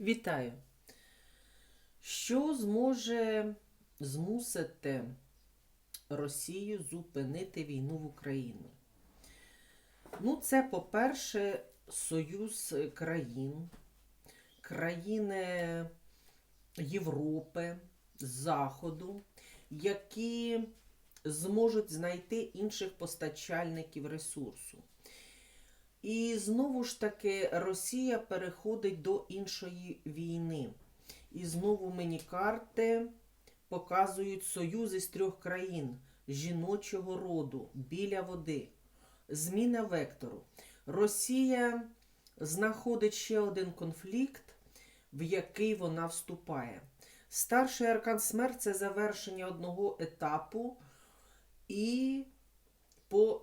Вітаю! Що зможе змусити Росію зупинити війну в Україну? Ну, це, по-перше, союз країн, країни Європи, Заходу, які зможуть знайти інших постачальників ресурсу. І знову ж таки Росія переходить до іншої війни. І знову мені карти показують союзи з трьох країн жіночого роду біля води. Зміна вектору. Росія знаходить ще один конфлікт, в який вона вступає. Старший аркан смерть це завершення одного етапу і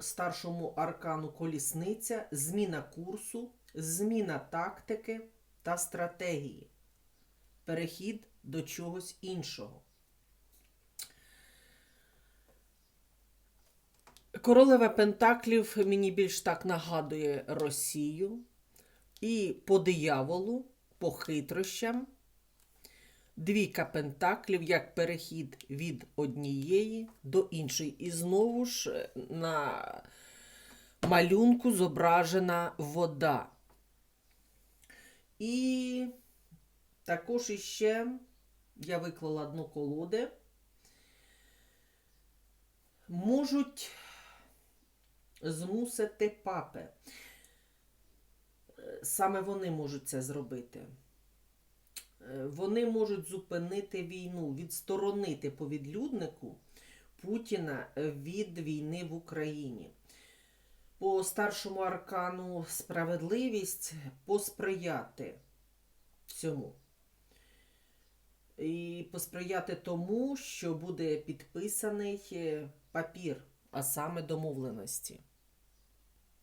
старшому аркану колісниця, зміна курсу, зміна тактики та стратегії, перехід до чогось іншого. Королева Пентаклів мені більш так нагадує Росію. І по дияволу, по хитрощам. Двійка пентаклів як перехід від однієї до іншої. І знову ж е, на малюнку зображена вода. І також іще я виклала дно колоди. Можуть змусити папи. Е, Саме вони можуть це зробити. Е, Вони можуть зупинити війну, відсторонити по відлюднику Путіна від війни в Україні. По старшому аркану справедливість посприяти цьому. І посприяти тому, що буде підписаний е, папір, а саме домовленості.